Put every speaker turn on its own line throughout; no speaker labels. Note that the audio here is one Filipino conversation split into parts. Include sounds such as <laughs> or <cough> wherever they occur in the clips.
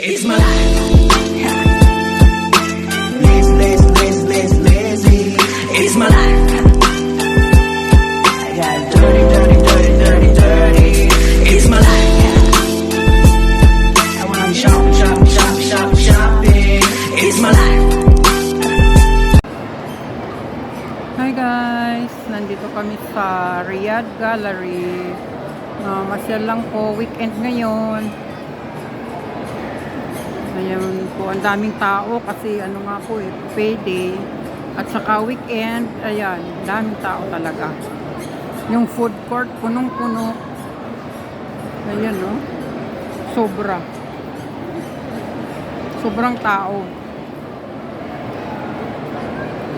It's my life. Lazy, lazy, lazy, lazy, lazy. It's my life. I dirty, dirty, dirty, dirty. It's my life. I wanna shop, shop, shop, shop, shopping. It's my life.
Hi guys! Nandito kami sa Riyadh Gallery. Uh, masyal lang po, weekend ngayon. Ngayon po, ang daming tao kasi ano nga po eh, payday. At saka weekend, ayan, daming tao talaga. Yung food court, punong-puno. Ayan no, sobra. Sobrang tao.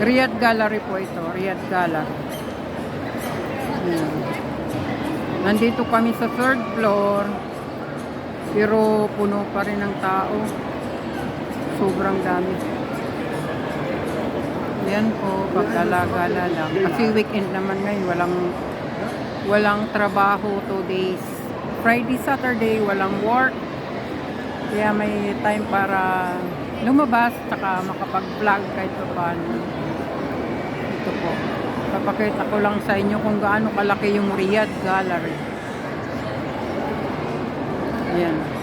Riyadh Gallery po ito. Riyadh Gallery. Ayan. Nandito kami sa third floor. Pero puno pa rin ng tao. Sobrang dami. Yan po, pagdala-gala lang. Kasi weekend naman ngayon, walang walang trabaho two days. Friday, Saturday, walang work. Kaya may time para lumabas, tsaka makapag-vlog kahit pa paano. Ito po. Papakita ko lang sa inyo kung gaano kalaki yung Riyadh Gallery. Ayan.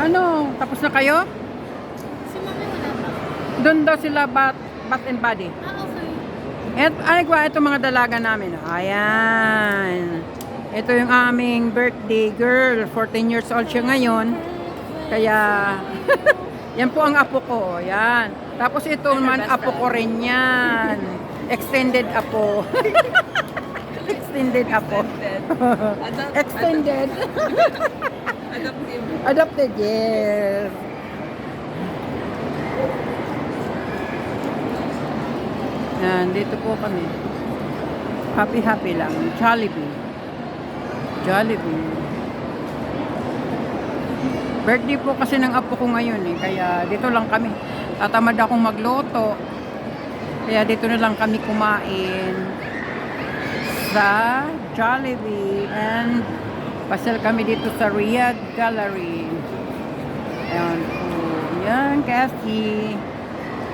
Ano? Tapos na kayo?
Si mami wala pa.
Doon daw sila bat, bat and body.
Ah, okay.
Et, ay, kwa, ito mga dalaga namin. Ayan. Ito yung aming birthday girl. 14 years old siya ngayon. Kaya, <laughs> yan po ang apo ko. Yan. Tapos ito man, apo ko rin yan. <laughs> <laughs> Extended apo. Extended apo. Extended.
Adaptive.
Adopted, yes. Yan, dito po kami. Happy-happy lang. Jollibee. Jollibee. Birthday po kasi ng apo ko ngayon eh. Kaya dito lang kami. Tatamad akong magluto. Kaya dito na lang kami kumain sa Jollibee. And Pasal kami dito sa Riyadh Gallery. Ayan po. Yan, KFC.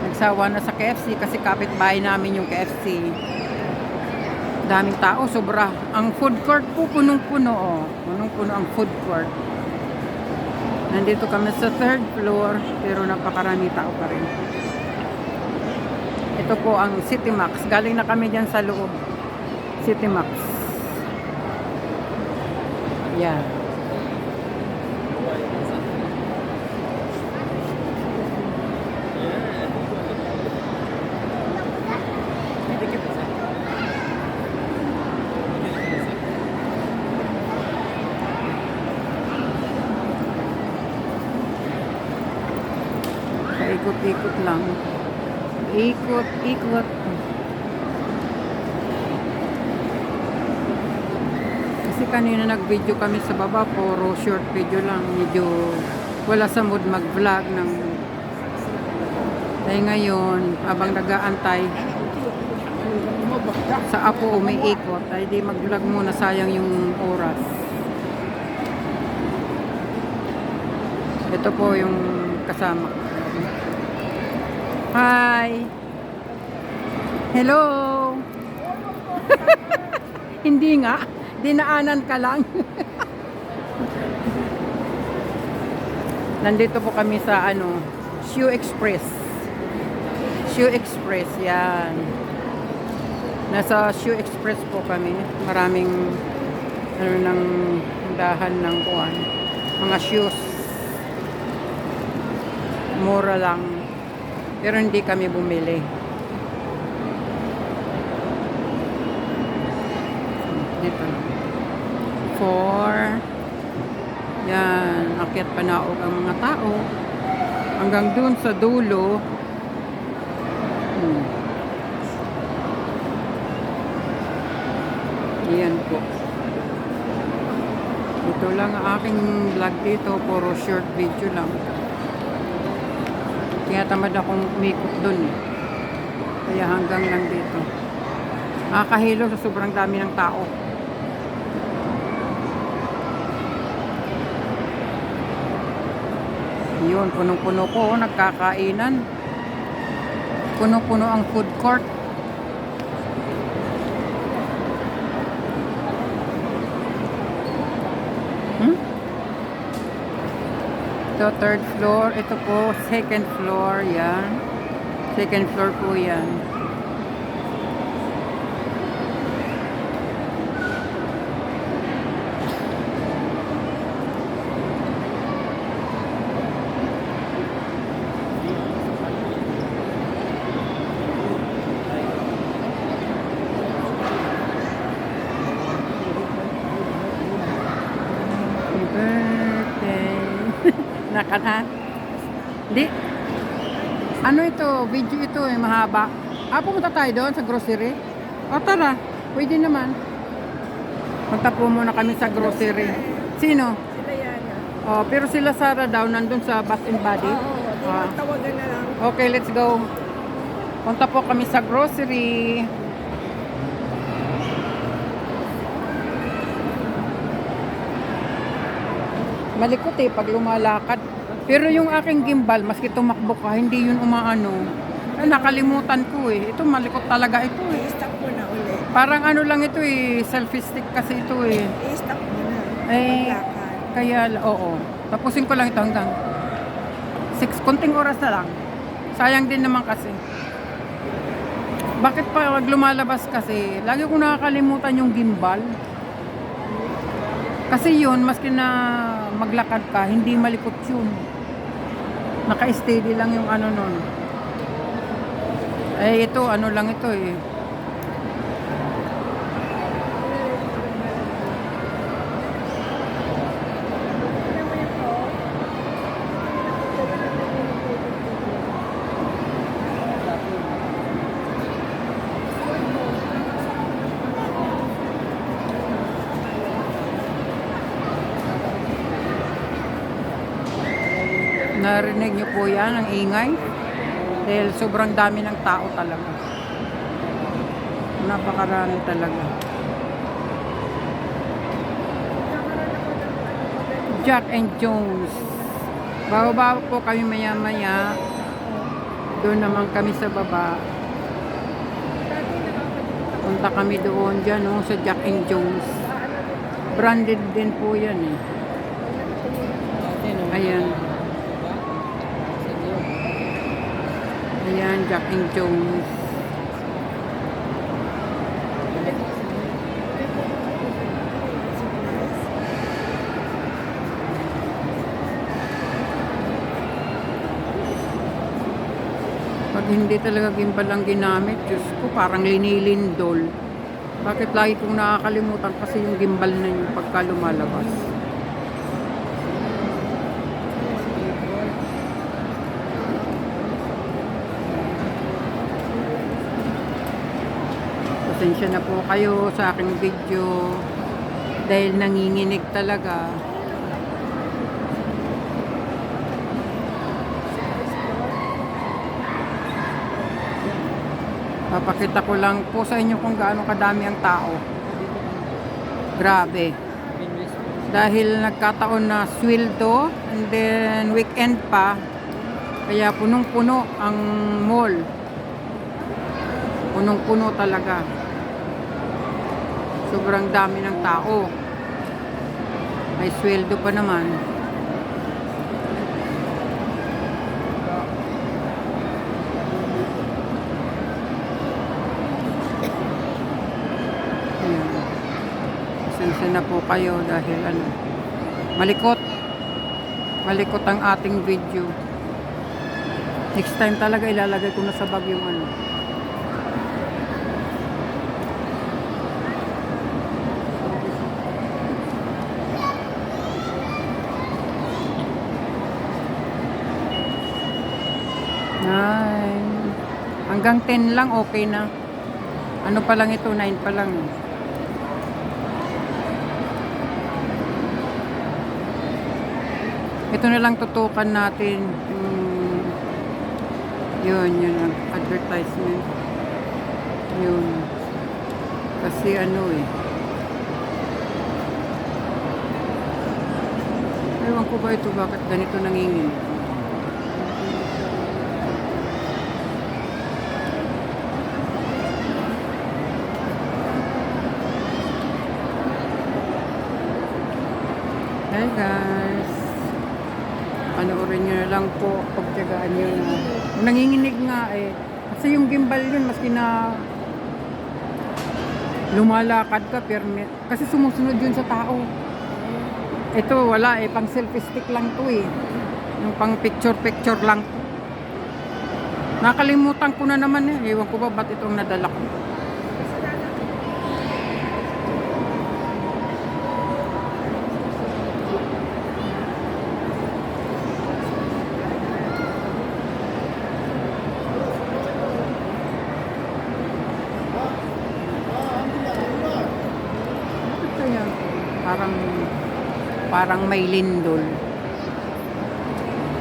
Nagsawa na sa KFC kasi kapitbahay namin yung KFC. Daming tao, sobra. Ang food court po, punong-puno. Oh. Punong-puno ang food court. Nandito kami sa third floor, pero napakarami tao pa rin. Ito po ang City Max. Galing na kami dyan sa loob. City Max. Yan. Paikot-ikot lang. Ikot, Kasi kanina nag-video kami sa baba, puro short video lang. Medyo wala sa mood mag-vlog ng dahil ngayon, habang nag-aantay sa ako umiikot, ay di mag-vlog muna, sayang yung oras. Ito po yung kasama. Hi! Hello! <laughs> Hindi nga. Dinaanan ka lang. Nandito po kami sa ano, Shoe Express. Shoe Express, yan. Nasa Shoe Express po kami. Maraming ano ng dahan ng kuwan. Mga shoes. Mura lang. Pero hindi kami bumili. 4 yan akyat panaog ang mga tao. Hanggang dun sa dulo. Hmm. yan po. Ito lang ang aking vlog dito. Puro short video lang. Kaya tamad akong umikot dun. Kaya hanggang lang dito. Nakakahilo sa sobrang dami ng tao. Yun, punong-puno po, oh, nagkakainan. Punong-puno ang food court. Hmm? Ito, third floor. Ito po, second floor. Yan. Second floor po yan. Happy birthday. Naka na? Di. Ano ito? Video ito eh, mahaba. Ah, pumunta tayo doon sa grocery? O tara, pwede naman. Punta po muna kami sa grocery. Sino?
Sila yan.
Oh, pero sila Sara daw nandun sa Bath and Body.
Oo, di
Ah.
tawagan na lang.
Okay, let's go. Punta po kami sa grocery. Malikot eh pag lumalakad. Pero yung aking gimbal, maski tumakbo ka, hindi yun umaano. Ay, nakalimutan ko eh. Ito malikot talaga ito eh.
I-stop mo na uli.
Parang ano lang ito eh, selfie stick kasi ito eh.
I-stop mo na.
Eh, kaya, oo. Tapusin ko lang ito hanggang 6, konting oras na lang. Sayang din naman kasi. Bakit pa pag lumalabas kasi, lagi ko nakakalimutan yung gimbal. Kasi yun, maski na maglakad ka, hindi malikot yun. Naka-steady lang yung ano nun. Eh, ito, ano lang ito eh. Narinig niyo po yan, ang ingay. Dahil sobrang dami ng tao talaga. Napakarami talaga. Jack and Jones. Bago-bago po kami maya-maya. Doon naman kami sa baba. Punta kami doon dyan, no, sa Jack and Jones. Branded din po yan eh. Ayan. Ayan, Jack and Jones. Pag hindi talaga gimbal ang ginamit, Diyos ko, parang linilindol. Bakit lagi kong nakakalimutan kasi yung gimbal na yun pagka lumalabas. Pasensya na po kayo sa aking video dahil nanginginig talaga. Papakita ko lang po sa inyo kung gaano kadami ang tao. Grabe. Dahil nagkataon na sweldo and then weekend pa, kaya punong-puno ang mall. Punong-puno talaga. Sobrang dami ng tao. May sweldo pa naman. Pasensya na po kayo dahil ano, malikot. Malikot ang ating video. Next time talaga ilalagay ko na sa bag yung ano. Hanggang 10 lang okay na. Ano pa lang ito? 9 pa lang. Ito na lang tutukan natin. Yung, yun, yun, ang advertisement. Yun. Kasi ano eh. Ewan ko ba ito bakit ganito nangingin. Guys. Panoorin nyo na lang po. Pagtyagaan nyo na. Nanginginig nga eh. Kasi yung gimbal yun, maski na lumalakad ka, permit. Kasi sumusunod yun sa tao. Ito, wala eh. Pang selfie stick lang to eh. Yung pang picture-picture lang. Nakalimutan ko na naman eh. Ewan ko ba ba't itong nadala ko. Bakit kaya? Parang parang may lindol.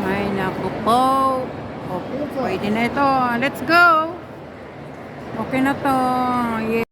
Ay, naku po. Okay, pwede na ito. Let's go. Okay na to. Yeah.